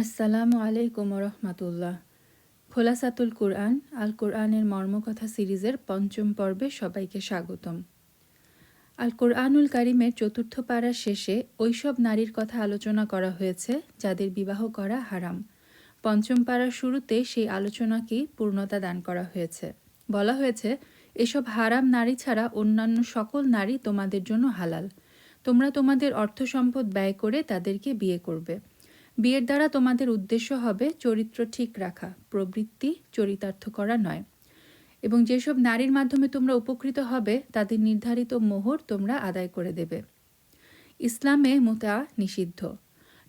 আসসালামু আলাইকুম রহমাতুল্লাহ খোলাসাতুল কুরআন, আল কোরআনের মর্মকথা সিরিজের পঞ্চম পর্বে সবাইকে স্বাগতম। আল কোরআনুল কারিমের চতুর্থ পাড়ার শেষে ওইসব নারীর কথা আলোচনা করা হয়েছে, যাদের বিবাহ করা হারাম। পঞ্চম পাড়ার শুরুতে সেই আলোচনাকেই পূর্ণতা দান করা হয়েছে। বলা হয়েছে, এসব হারাম নারী ছাড়া অন্যান্য সকল নারী তোমাদের জন্য হালাল। তোমরা তোমাদের অর্থ সম্পদ ব্যয় করে তাদেরকে বিয়ে করবে। বিয়ের দ্বারা তোমাদের উদ্দেশ্য হবে চরিত্র ঠিক রাখা, প্রবৃত্তি চরিতার্থ করা নয়। এবং যেসব নারীর মাধ্যমে তোমরা উপকৃত হবে, তাদের নির্ধারিত মোহর তোমরা আদায় করে দেবে। ইসলামে মোতা নিষিদ্ধ।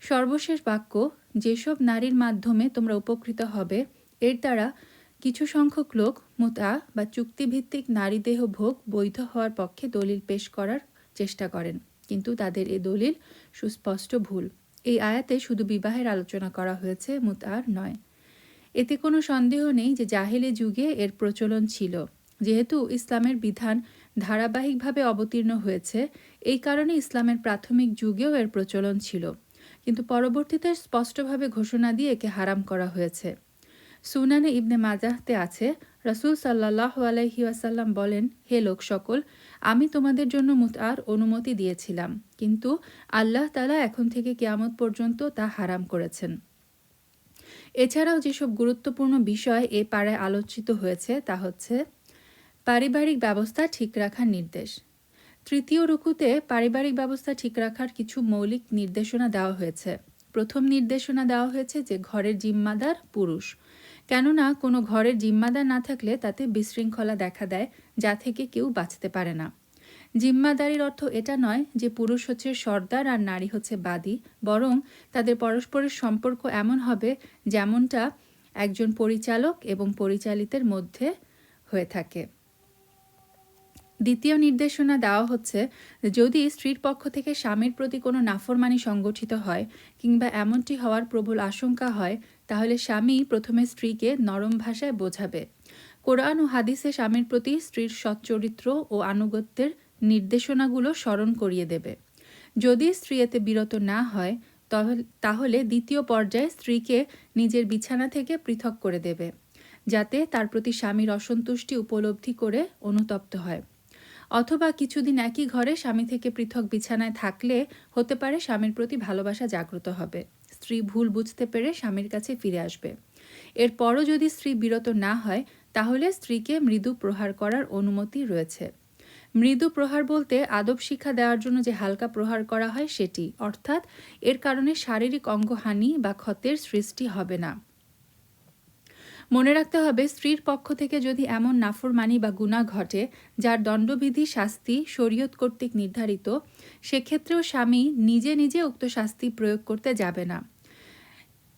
সর্বশেষ বাক্য, যেসব নারীর মাধ্যমে তোমরা উপকৃত হবে, এর দ্বারা কিছু সংখ্যক লোক মোতা বা চুক্তিভিত্তিক নারী দেহ ভোগ বৈধ হওয়ার পক্ষে দলিল পেশ করার চেষ্টা করেন। কিন্তু তাদের এ দলিল সুস্পষ্ট ভুল। এই আয়াতে শুধু বিবাহের আলোচনা করা হয়েছে মুতার নয়। এতে কোনো সন্দেহ নেই যে জাহেলি যুগে এর প্রচলন ছিল। যেহেতু ইসলামের বিধান ধারাবাহিকভাবে অবতীর্ণ হয়েছে, এই কারণে ইসলামের প্রাথমিক যুগেও এর প্রচলন ছিল। কিন্তু পরবর্তীতে স্পষ্টভাবে ঘোষণা দিয়ে একে হারাম করা হয়েছে। সুনানে ইবনে মাজাহতে আছে, রসুল সাল্লাহ আলাইহি ওয়াসাল্লাম বলেন, হে লোক সকল, আমি তোমাদের জন্য মুতার অনুমতি দিয়েছিলাম, কিন্তু আল্লাহ তালা এখন থেকে কেয়ামত পর্যন্ত তা হারাম করেছেন। এছাড়াও যেসব গুরুত্বপূর্ণ বিষয় এ পাড়ায় আলোচিত হয়েছে, তা হচ্ছে, পারিবারিক ব্যবস্থা ঠিক রাখার নির্দেশ। তৃতীয় রুকুতে পারিবারিক ব্যবস্থা ঠিক রাখার কিছু মৌলিক নির্দেশনা দেওয়া হয়েছে। প্রথম নির্দেশনা দেওয়া হয়েছে যে ঘরের জিম্মাদার পুরুষ। কেননা কোনো ঘরের জিম্মাদার না থাকলে তাতে বিশৃঙ্খলা দেখা দেয়, যা থেকে কেউ বাঁচতে পারে না। জিম্মাদারির অর্থ এটা নয় যে পুরুষ হচ্ছে সর্দার আর নারী হচ্ছে বাদী, বরং তাদের পরস্পরের সম্পর্ক এমন হবে যেমনটা একজন পরিচালক এবং পরিচালিতের মধ্যে হয়ে থাকে। দ্বিতীয় নির্দেশনা দেওয়া হচ্ছে, যদি স্ত্রীর পক্ষ থেকে স্বামীর প্রতি কোনো নাফরমানি সংগঠিত হয় কিংবা এমনটি হওয়ার প্রবল আশঙ্কা হয় তাহলে স্বামী প্রথমে স্ত্রীকে নরম ভাষায় বোঝাবে। কোরআন ও হাদিসে স্বামীর প্রতি স্ত্রীর সচ্চরিত্র ও আনুগত্যের নির্দেশনাগুলো স্মরণ করিয়ে দেবে। যদি স্ত্রী এতে বিরত না হয় তাহলে দ্বিতীয় পর্যায়ে স্ত্রীকে নিজের বিছানা থেকে পৃথক করে দেবে, যাতে তার প্রতি স্বামীর অসন্তুষ্টি উপলব্ধি করে অনুতপ্ত হয়। অথবা কিছুদিন একই ঘরে স্বামী থেকে পৃথক বিছানায় থাকলে হতে পারে স্বামীর প্রতি ভালোবাসা জাগ্রত হবে। স্ত্রী ভুল বুঝতে পেরে স্বামীর কাছে ফিরে আসবে। এরপরও যদি স্ত্রী বিরত না হয়, তাহলে স্ত্রীকে মৃদু প্রহার করার অনুমতি রয়েছে। মৃদু প্রহার বলতে আদব শিক্ষা দেওয়ার জন্য যে হালকা প্রহার করা হয় সেটি, অর্থাৎ এর কারণে শারীরিক অঙ্গহানি বা ক্ষতের সৃষ্টি হবে না। মনে রাখতে হবে, স্ত্রীর পক্ষ থেকে যদি এমন নাফরমানি বা গুণা ঘটে, যার দণ্ডবিধি শাস্তি শরীয়ত কর্তৃক নির্ধারিত, সেক্ষেত্রেও স্বামী নিজে নিজে উক্ত শাস্তি প্রয়োগ করতে যাবে না।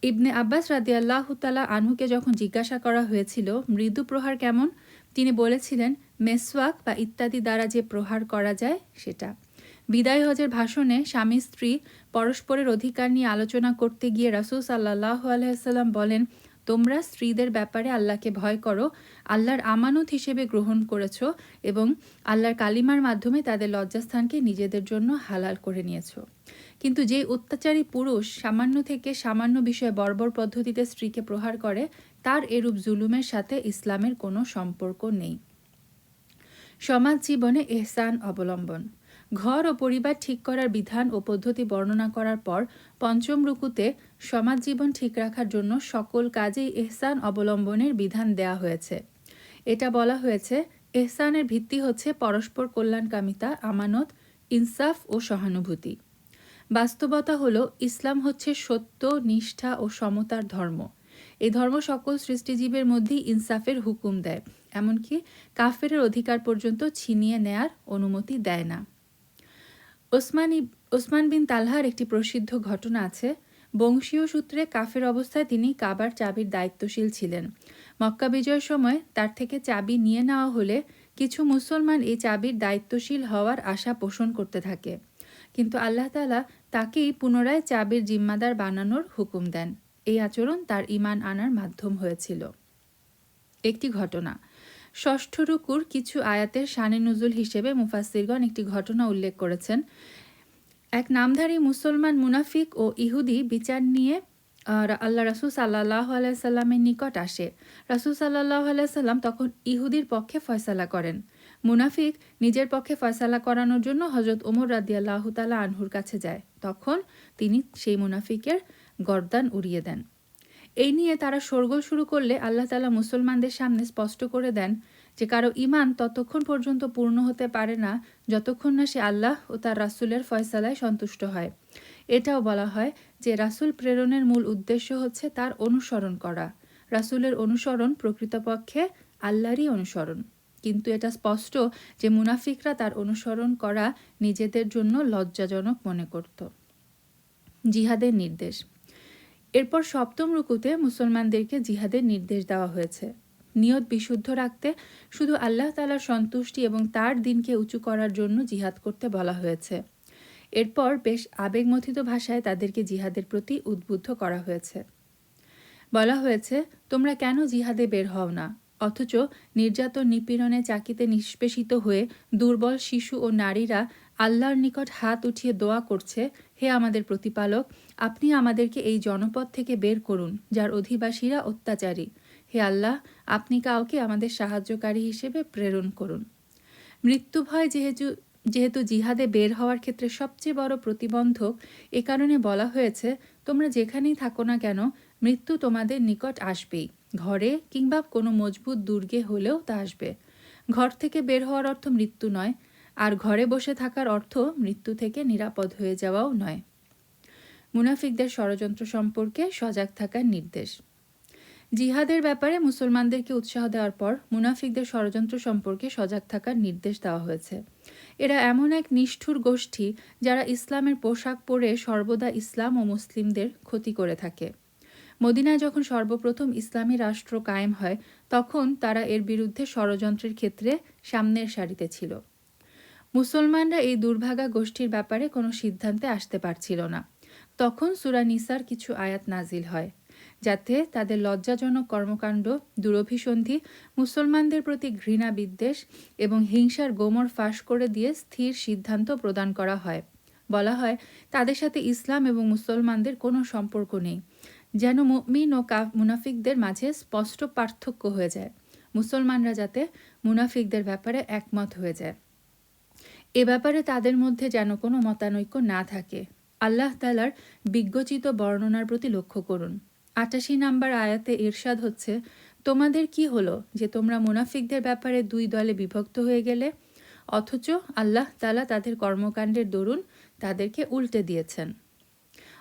ইবনে আব্বাস রাদি আল্লাহতালা আনহুকে যখন জিজ্ঞাসা করা হয়েছিল, মৃদু প্রহার কেমন? তিনি বলেছিলেন, মেসওয়াক বা ইত্যাদি দ্বারা যে প্রহার করা যায়, সেটা। বিদায় হজের ভাষণে স্বামী স্ত্রী পরস্পরের অধিকার নিয়ে আলোচনা করতে গিয়ে রাসুল সাল্লাহ আলহাম বলেন, তোমরা স্ত্রীদের ব্যাপারে আল্লাহকে ভয় করো, আল্লাহর আমানত হিসেবে গ্রহণ করেছ এবং আল্লাহর কালিমার মাধ্যমে তাদের লজ্জাস্থানকে নিজেদের জন্য হালাল করে নিয়েছ। কিন্তু যে অত্যাচারী পুরুষ সামান্য থেকে সামান্য বিষয়ে বর্বর পদ্ধতিতে স্ত্রীকে প্রহার করে, তার এরূপ জুলুমের সাথে ইসলামের কোনো সম্পর্ক নেই। সমাজ জীবনে এহসান অবলম্বন। ঘর ও পরিবার ঠিক করার বিধান ও পদ্ধতি বর্ণনা করার পর পঞ্চম রুকুতে সমাজ জীবন ঠিক রাখার জন্য সকল কাজেই এহসান অবলম্বনের বিধান দেয়া হয়েছে। এটা বলা হয়েছে, এহসানের ভিত্তি হচ্ছে পরস্পর কল্যাণকামিতা, আমানত, ইনসাফ ও সহানুভূতি। বাস্তবতা হলো, ইসলাম হচ্ছে সত্য, নিষ্ঠা ও সমতার ধর্ম। এই ধর্ম সকল সৃষ্টিজীবের মধ্যেই ইনসাফের হুকুম দেয়, এমনকি কাফের অধিকার পর্যন্ত ছিনিয়ে নেয়ার অনুমতি দেয় না। ওসমান ওসমান বিন তালহার একটি প্রসিদ্ধ ঘটনা আছে। বংশীয় সূত্রে কাফের অবস্থায় তিনি কাবার চাবির দায়িত্বশীল ছিলেন। মক্কা বিজয়ের সময় তার থেকে চাবি নিয়ে নেওয়া হলে কিছু মুসলমান এই চাবির দায়িত্বশীল হওয়ার আশা পোষণ করতে থাকে। কিন্তু আল্লাহ তালা তাকেই পুনরায় চাবির জিম্মাদার বানানোর হুকুম দেন। এই আচরণ তার ইমান আনার মাধ্যম হয়েছিল। একটি ঘটনা। ষষ্ঠ রুকুর কিছু আয়াতের শানে নজুল হিসেবে মুফাসিরগণ একটি ঘটনা উল্লেখ করেছেন। এক নামধারী মুসলমান মুনাফিক ও ইহুদি বিচার নিয়ে আল্লাহ রাসুল সাল্লাহ আলাইসাল্লামের নিকট আসে। রাসুল সাল্লাহ আলাইসাল্লাম তখন ইহুদির পক্ষে ফয়সালা করেন। মুনাফিক নিজের পক্ষে ফয়সালা করানোর জন্য হজরত ওমর রাদিয়াল্লাহ তালা আনহুর কাছে যায়। তখন তিনি সেই মুনাফিকের গর্দান উড়িয়ে দেন। এই নিয়ে তারা শোরগোল শুরু করলে আল্লাহ তালা মুসলমানদের সামনে স্পষ্ট করে দেন যে কারও ইমান ততক্ষণ পর্যন্ত পূর্ণ হতে পারে না যতক্ষণ না সে আল্লাহ ও তার রাসুলের ফয়সালায় সন্তুষ্ট হয়। এটাও বলা হয় যে রাসুল প্রেরণের মূল উদ্দেশ্য হচ্ছে তার অনুসরণ করা। রাসুলের অনুসরণ প্রকৃতপক্ষে আল্লাহরই অনুসরণ। কিন্তু এটা স্পষ্ট যে মুনাফিকরা তার অনুসরণ করা নিজেদের জন্য লজ্জাজনক মনে করত। জিহাদের নির্দেশ। এরপর সপ্তম রুকুতে মুসলমানদেরকে জিহাদের নির্দেশ দেওয়া হয়েছে। নিয়ত বিশুদ্ধ রাখতে শুধু আল্লাহ তালার সন্তুষ্টি এবং তার দিনকে উঁচু করার জন্য জিহাদ করতে বলা হয়েছে। এরপর বেশ আবেগমথিত ভাষায় তাদেরকে জিহাদের প্রতি উদ্বুদ্ধ করা হয়েছে। বলা হয়েছে, তোমরা কেন জিহাদে বের হও না? অথচ নির্যাতন নিপীড়নে চাকিতে নিষ্পেষিত হয়ে দুর্বল শিশু ও নারীরা আল্লাহর নিকট হাত উঠিয়ে দোয়া করছে, হে আমাদের প্রতিপালক, আপনি আমাদেরকে এই জনপদ থেকে বের করুন, যার অধিবাসীরা অত্যাচারী। হে আল্লাহ, আপনি কাউকে আমাদের সাহায্যকারী হিসেবে প্রেরণ করুন। মৃত্যু ভয় যেহেতু যেহেতু জিহাদে বের হওয়ার ক্ষেত্রে সবচেয়ে বড় প্রতিবন্ধক, এ কারণে বলা হয়েছে, তোমরা যেখানেই থাকো না কেন, মৃত্যু তোমাদের নিকট আসবেই। ঘরে কিংবা কোনো মজবুত দুর্গে হলেও তা আসবে। ঘর থেকে বের হওয়ার অর্থ মৃত্যু নয়, আর ঘরে বসে থাকার অর্থ মৃত্যু থেকে নিরাপদ হয়ে যাওয়াও নয়। মুনাফিকদের ষড়যন্ত্র সম্পর্কে সজাগ থাকার নির্দেশ। জিহাদের ব্যাপারে মুসলমানদেরকে উৎসাহ দেওয়ার পর মুনাফিকদের ষড়যন্ত্র সম্পর্কে সজাগ থাকার নির্দেশ দেওয়া হয়েছে। এরা এমন এক নিষ্ঠুর গোষ্ঠী যারা ইসলামের পোশাক পরে সর্বদা ইসলাম ও মুসলিমদের ক্ষতি করে থাকে। মদিনায় যখন সর্বপ্রথম ইসলামী রাষ্ট্র কায়েম হয়, তখন তারা এর বিরুদ্ধে ষড়যন্ত্রের ক্ষেত্রে সামনের সারিতে ছিল। মুসলমানরা এই দুর্ভাগা গোষ্ঠীর ব্যাপারে কোনো সিদ্ধান্তে আসতে পারছিল না। তখন সুরা নিসার কিছু আয়াত নাজিল হয়, যাতে তাদের লজ্জাজনক কর্মকাণ্ড, দুরভিসন্ধি, মুসলমানদের প্রতি ঘৃণা বিদ্বেষ এবং হিংসার গোমর ফাঁস করে দিয়ে স্থির সিদ্ধান্ত প্রদান করা হয়। বলা হয়, তাদের সাথে ইসলাম এবং মুসলমানদের কোনো সম্পর্ক নেই। যেন মুমিন ও মুনাফিকদের মাঝে স্পষ্ট পার্থক্য হয়ে যায়। মুসলমানরা যাতে মুনাফিকদের ব্যাপারে একমত হয়ে যায়। এ ব্যাপারে তাদের মধ্যে যেন কোনো মতানৈক্য না থাকে। আল্লাহ তালার বিজ্ঞচিত বর্ণনার প্রতি লক্ষ্য করুন। আটাশি নাম্বার আয়াতে ইরশাদ হচ্ছে, তোমাদের কি হলো যে তোমরা মুনাফিকদের ব্যাপারে দুই দলে বিভক্ত হয়ে গেলে? অথচ আল্লাহ তালা তাদের কর্মকাণ্ডের দরুন তাদেরকে উল্টে দিয়েছেন।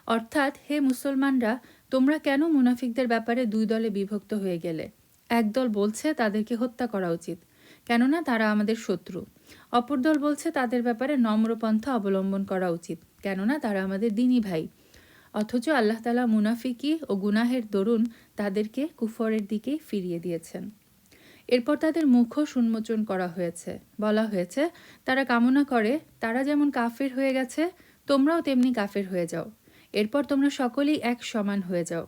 অর্থাৎ হে মুসলমানরা তোমরা কেন মুনাফিকদের ব্যাপারে দুই দলে বিভক্ত হয়ে গেলে? একদল বলছে তাদেরকে হত্যা করা উচিত, কেননা তারা আমাদের শত্রু। অপর দল বলছে তাদের ব্যাপারে নম্রপন্থা অবলম্বন করা উচিত, কেননা তারা আমাদের দিনী ভাই। অথচ আল্লাহ তালা মুনাফিকি ও গুনাহের দরুন তাদেরকে কুফরের দিকে ফিরিয়ে দিয়েছেন। এরপর তাদের মুখও উন্মোচন করা হয়েছে। বলা হয়েছে, তারা কামনা করে, তারা যেমন কাফের হয়ে গেছে, তোমরাও তেমনি কাফের হয়ে যাও। এরপর তোমরা সকলেই এক সমান হয়ে যাও।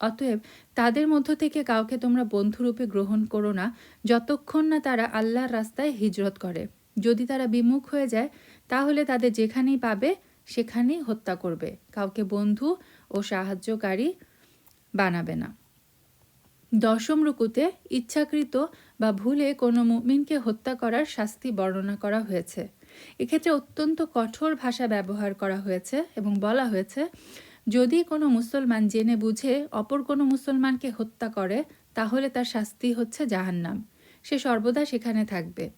অতএব তাদের মধ্য থেকে কাউকে তোমরা বন্ধুরূপে গ্রহণ করো না, যতক্ষণ না তারা আল্লাহর রাস্তায় হিজরত করে। যদি তারা বিমুখ হয়ে যায়, তাহলে তাদের যেখানেই পাবে, সেখানেই হত্যা করবে। কাউকে বন্ধু ও সাহায্যকারী বানাবে না। দশম রুকুতে ইচ্ছাকৃত বা ভুলে কোনো মুমিনকে হত্যা করার শাস্তি বর্ণনা করা হয়েছে। এক্ষেত্রে অত্যন্ত কঠোর ভাষা ব্যবহার করা হয়েছে এবং বলা হয়েছে, যদি কোনো মুসলমান জেনে বুঝে অপর কোনো মুসলমানকে হত্যা করে, তাহলে তার শাস্তি হচ্ছে জাহান্নাম। সে সর্বদা সেখানে থাকবে।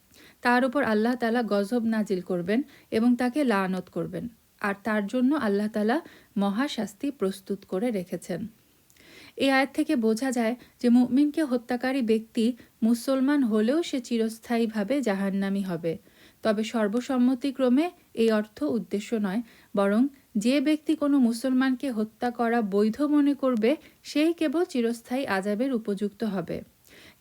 তার উপর আল্লাহ তালা গজব নাজিল করবেন এবং তাকে লানত করবেন। আর তার জন্য আল্লাহ তালা মহাশাস্তি প্রস্তুত করে রেখেছেন। এই আয়াত থেকে বোঝা যায় যে মুমিনকে হত্যাকারী ব্যক্তি মুসলমান হলেও সে চিরস্থায়ীভাবে জাহান্নামি হবে। তবে সর্বসম্মতিক্রমে এই অর্থ উদ্দেশ্য নয়, বরং যে ব্যক্তি কোনো মুসলমানকে হত্যা করা বৈধ মনে করবে, সেই কেবল চিরস্থায়ী আজাবের উপযুক্ত হবে।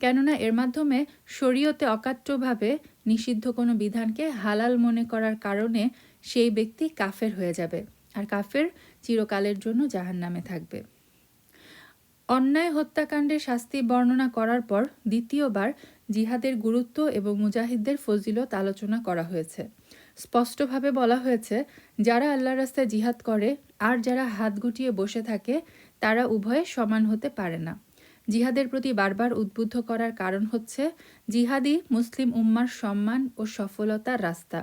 কেননা এর মাধ্যমে শরীয়তে অকাট্যভাবে নিষিদ্ধ কোনো বিধানকে হালাল মনে করার কারণে সেই ব্যক্তি কাফের হয়ে যাবে, আর কাফের চিরকালের জন্য জাহান নামে থাকবে। অন্যায় হত্যাকাণ্ডের শাস্তি বর্ণনা করার পর দ্বিতীয়বার জিহাদের গুরুত্ব এবং মুজাহিদদের ফজিলত আলোচনা করা হয়েছে। স্পষ্টভাবে বলা হয়েছে, যারা আল্লাহর রাস্তায় জিহাদ করে আর যারা হাত গুটিয়ে বসে থাকে, তারা উভয়ে সমান হতে পারে না। জিহাদের প্রতি বারবার উদ্বুদ্ধ করার কারণ হচ্ছে, জিহাদি মুসলিম উম্মার সম্মান ও সফলতার রাস্তা।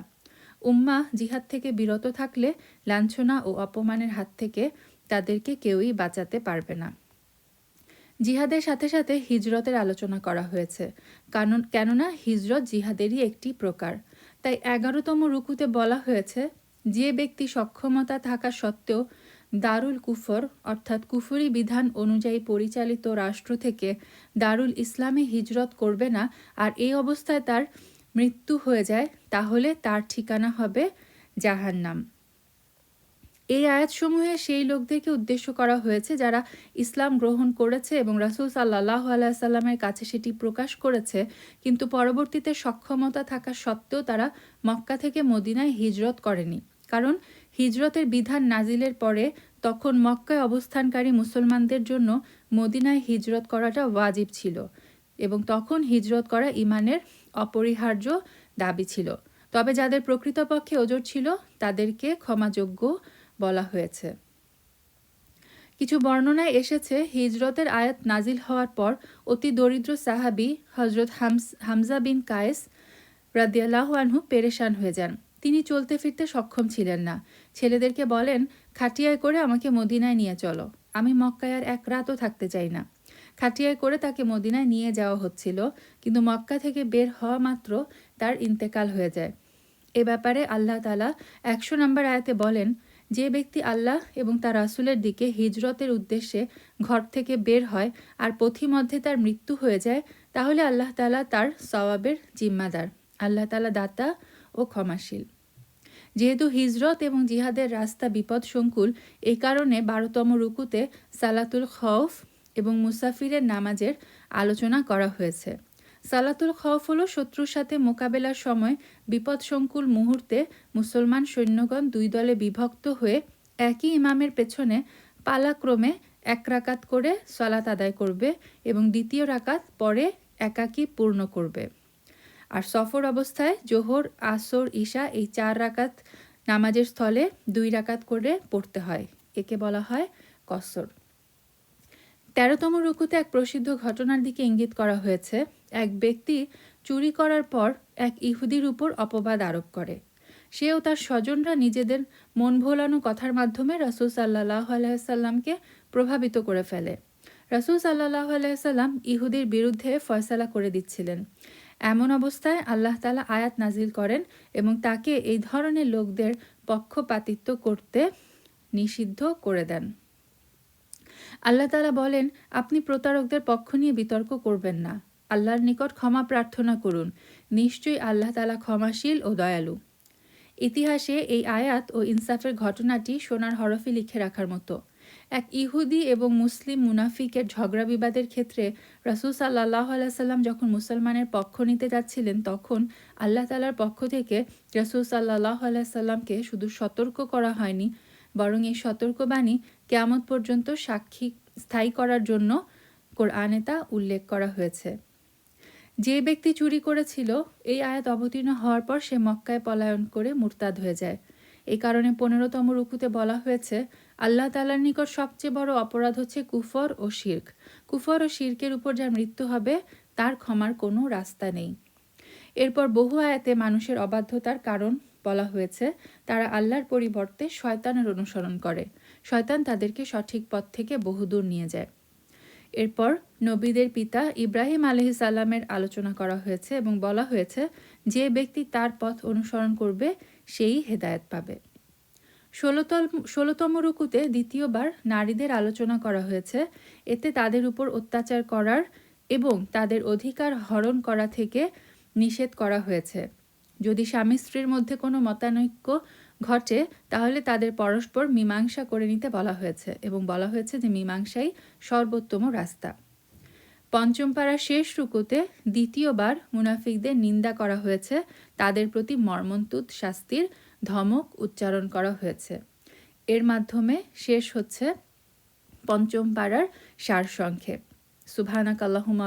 উম্মা জিহাদ থেকে বিরত থাকলে লাঞ্ছনা ও অপমানের হাত থেকে তাদেরকে কেউই বাঁচাতে পারবে না। জিহাদের সাথে সাথে হিজরতের আলোচনা করা হয়েছে। কারণ কেননা হিজরত জিহাদেরই একটি প্রকার। তাই এগারোতম রুকুতে বলা হয়েছে, যে ব্যক্তি সক্ষমতা থাকা সত্ত্বেও দারুল কুফর, অর্থাৎ কুফুরি বিধান অনুযায়ী পরিচালিত রাষ্ট্র থেকে দারুল ইসলামে হিজরত করবে না আর এই অবস্থায় তার মৃত্যু হয়ে যায়, তাহলে তার ঠিকানা হবে জাহান্নাম। এই আয়াতসমূহে সেই লোকদেরকে উদ্দেশ্য করা হয়েছে যারা ইসলাম গ্রহণ করেছে এবং রাসুল সাল্লাহ আলাইসাল্লামের কাছে সেটি প্রকাশ করেছে, কিন্তু পরবর্তীতে সক্ষমতা থাকা সত্ত্বেও তারা মক্কা থেকে মদিনায় হিজরত করেনি। কারণ হিজরতের বিধান নাজিলের পরে তখন মক্কায় অবস্থানকারী মুসলমানদের জন্য মদিনায় হিজরত করাটা ওয়াজিব ছিল এবং তখন হিজরত করা ইমানের অপরিহার্য দাবি ছিল। তবে যাদের প্রকৃতপক্ষে ওজোর ছিল, তাদেরকে ক্ষমাযোগ্য বলা হয়েছে। কিছু বর্ণনায় এসেছে, হিজরতের আয়াত নাজিল হওয়ার পর অতি দরিদ্র সাহাবি হজরত হামজা বিন কায়েস রাদিয়াল্লাহ আনহু পেরেশান হয়ে যান। তিনি চলতে ফিরতে সক্ষম ছিলেন না। ছেলেদেরকে বলেন, খাটিয়ায় করে আমাকে মদিনায় নিয়ে চলো। আমি মক্কায় আর এক রাতও থাকতে চাই না। খাটিয়ায় করে তাকে মদিনায় নিয়ে যাওয়া হচ্ছিল, কিন্তু মক্কা থেকে বের হওয়া মাত্র তার ইন্তেকাল হয়ে যায়। এ ব্যাপারে আল্লাহ তালা একশো নম্বর আয়াতে বলেন যে ব্যক্তি আল্লাহ এবং তার রাসুলের দিকে হিজরতের উদ্দেশ্যে ঘর থেকে বের হয় আর পথিমধ্যে তার মৃত্যু হয়ে যায়, তাহলে আল্লাহ তালা তার সওয়াবের জিম্মাদার। আল্লাহ তালা দাতা ও ক্ষমাশীল। যেহেতু হিজরত এবং জিহাদের রাস্তা বিপদ সংকুল এই কারণে বারোতম রুকুতে সালাতুল খৌফ এবং মুসাফিরের নামাজের আলোচনা করা হয়েছে। সালাতুল খৌফ হল শত্রুর সাথে মোকাবেলার সময় বিপদসংকুল মুহূর্তে মুসলমান সৈন্যগণ দুই দলে বিভক্ত হয়ে একই ইমামের পেছনে পালাক্রমে এক রাকাত করে সলাত আদায় করবে এবং দ্বিতীয় রাকাত পরে একাকী পূর্ণ করবে। আর সফর অবস্থায় জোহর, আসর, ঈশা এই চার রাকাত নামাজের স্থলে দুই রাকাত করে পড়তে হয়। একে বলা হয় কসর। তেরোতম রুকুতে এক প্রসিদ্ধ ঘটনার দিকে ইঙ্গিত করা হয়েছে, এক ব্যক্তি চুরি করার পর এক ইহুদির উপর অপবাদ আরোপ করে। সেও তার স্বজনরা নিজেদের মন ভোলানো কথার মাধ্যমে রাসুল সাল্লাহ আলাইসাল্লামকে প্রভাবিত করে ফেলে। রাসুল সাল্লাহ আলাইসাল্লাম ইহুদির বিরুদ্ধে ফয়সালা করে দিচ্ছিলেন। এমন অবস্থায় আল্লাহ তালা আয়াত নাজিল করেন এবং তাকে এই ধরনের লোকদের পক্ষপাতিত্ব করতে নিষিদ্ধ করে দেন। আল্লাহ তালা বলেন, আপনি প্রতারকদের পক্ষ নিয়ে বিতর্ক করবেন না। আল্লাহর নিকট ক্ষমা প্রার্থনা করুন। নিশ্চয়ই আল্লাহ তালা ক্ষমাশীল ও দয়ালু। ইতিহাসে এই আয়াত ও ইনসাফের ঘটনাটি সোনার হরফে লিখে রাখার মতো। এক ইহুদি এবং মুসলিম মুনাফিকের ঝগড়া বিবাদের ক্ষেত্রে রাসুল সাল্লাহ আলাইসাল্লাম যখন মুসলমানের পক্ষ নিতে যাচ্ছিলেন, তখন আল্লাহ তালার পক্ষ থেকে রাসুল সাল্লাহ আলাইসাল্লামকে শুধু সতর্ক করা হয়নি বরং এই সতর্কবাণী কেয়ামত পর্যন্ত সাক্ষী স্থায়ী করার জন্য কোরআনে তা উল্লেখ করা হয়েছে। যে ব্যক্তি চুরি করেছিল, এই আয়াত অবতীর্ণ হওয়ার পর সে মক্কায় পলায়ন করে মুরতাদ হয়ে যায়। এই কারণে পনেরোতম রুকুতে বলা হয়েছে, আল্লাহ তালার নিকট সবচেয়ে বড় অপরাধ হচ্ছে কুফর ও শির্ক। কুফর ও শির্কের উপর যার মৃত্যু হবে, তার ক্ষমার কোনো রাস্তা নেই। এরপর বহু আয়াতে মানুষের অবাধ্যতার কারণ বলা হয়েছে, তারা আল্লাহর পরিবর্তে শয়তানের অনুসরণ করে। শয়তান তাদেরকে সঠিক পথ থেকে বহুদূর নিয়ে যায়। এরপর নবীদের পিতা ইব্রাহিম সাল্লামের আলোচনা করা হয়েছে এবং বলা হয়েছে, যে ব্যক্তি তার পথ অনুসরণ করবে, সেই হেদায়ত পাবে। ষোলতম ষোলোতম রুকুতে দ্বিতীয়বার নারীদের আলোচনা করা হয়েছে। এতে তাদের উপর অত্যাচার করার এবং তাদের অধিকার হরণ করা থেকে নিষেধ করা হয়েছে। যদি স্বামী স্ত্রীর মধ্যে কোনো মতানৈক্য ঘটে, তাহলে তাদের পরস্পর মীমাংসা করে নিতে বলা হয়েছে এবং বলা হয়েছে যে মীমাংসাই সর্বোত্তম রাস্তা। পঞ্চম পাড়ার শেষ রুকুতে দ্বিতীয়বার মুনাফিকদের নিন্দা করা হয়েছে। তাদের প্রতি মর্মন্তুত শাস্তির ধমক উচ্চারণ করা হয়েছে। এর মাধ্যমে শেষ হচ্ছে পঞ্চম পাড়ার সারসংক্ষেপ। সুবহানাক আল্লাহুমা